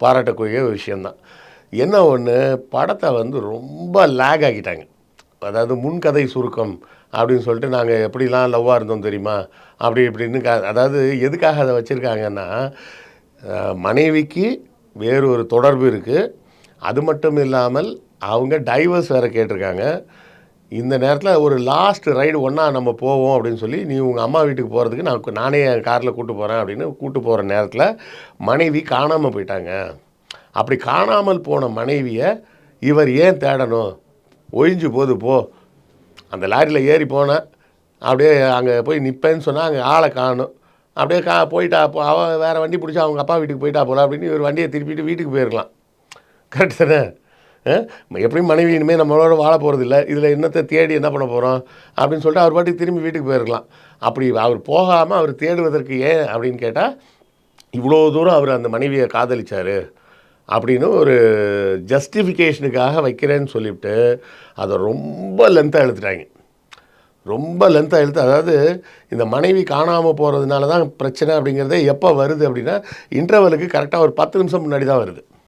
பாராட்டக்கூடிய ஒரு விஷயந்தான் என்ன ஒன்று படத்தை வந்து ரொம்ப லேக் ஆகிட்டாங்க அதாவது முன்கதை சுருக்கம் அப்படின்னு சொல்லிட்டு நாங்கள் எப்படிலாம் லவ்வாக இருந்தோம் தெரியுமா? அப்படி இப்படின்னு க அதாவது எதுக்காக அதை வச்சுருக்காங்கன்னா மனைவிக்கு வேறு ஒரு தொடர்பு இருக்குது அது மட்டும் இல்லாமல் அவங்க டைவர்ஸ் வேறு கேட்டிருக்காங்க. இந்த நேரத்தில் ஒரு லாஸ்ட் ரைடு ஒன்றா நம்ம போவோம் அப்படின்னு சொல்லி நீ உங்கள் அம்மா வீட்டுக்கு போகிறதுக்கு நான் நானே என் காரில் கூட்டு போகிறேன் அப்படின்னு கூட்டு போகிற நேரத்தில் மனைவி காணாமல் போயிட்டாங்க. அப்படி காணாமல் போன மனைவியை இவர் ஏன் தேடணும்? ஒழிஞ்சு போது போ. அந்த லாரியில் ஏறி போனேன் அப்படியே அங்கே போய் நிற்பேன்னு சொன்னால் அங்கே ஆளை காணும். அப்படியே கா போயிட்டா அப்போ அவன் வேறு வண்டி பிடிச்சி அவங்க அப்பா வீட்டுக்கு போயிட்டா போகலாம் அப்படின்னு இவர் வண்டியை திருப்பிட்டு வீட்டுக்கு போயிருக்கலாம். கரெக்ட் தானே? எப்படியும் மனைவி இனிமேல் நம்மளோட வாழ போகிறது இல்லை இதில் என்னத்தை தேடி என்ன பண்ண போகிறோம் அப்படின்னு சொல்லிட்டு அவர் பாட்டுக்கு திரும்பி வீட்டுக்கு போயிருக்கலாம். அப்படி அவர் போகாமல் அவர் தேடுவதற்கு ஏன் அப்படின்னு கேட்டால் இவ்வளோ தூரம் அவர் அந்த மனைவியை காதலிச்சார் அப்படின்னு ஒரு ஜஸ்டிஃபிகேஷனுக்காக வைக்கிறேன்னு சொல்லிவிட்டு அதை ரொம்ப லென்த்தாக எழுத்துட்டாங்க ரொம்ப லென்த்தாக எழுத்து அதாவது இந்த மனைவி காணாமல் போகிறதுனால தான் பிரச்சனை அப்படிங்கிறதே எப்போ வருது அப்படின்னா இன்டர்வலுக்கு கரெக்டாக ஒரு பத்து நிமிஷம் முன்னாடி தான் வருது.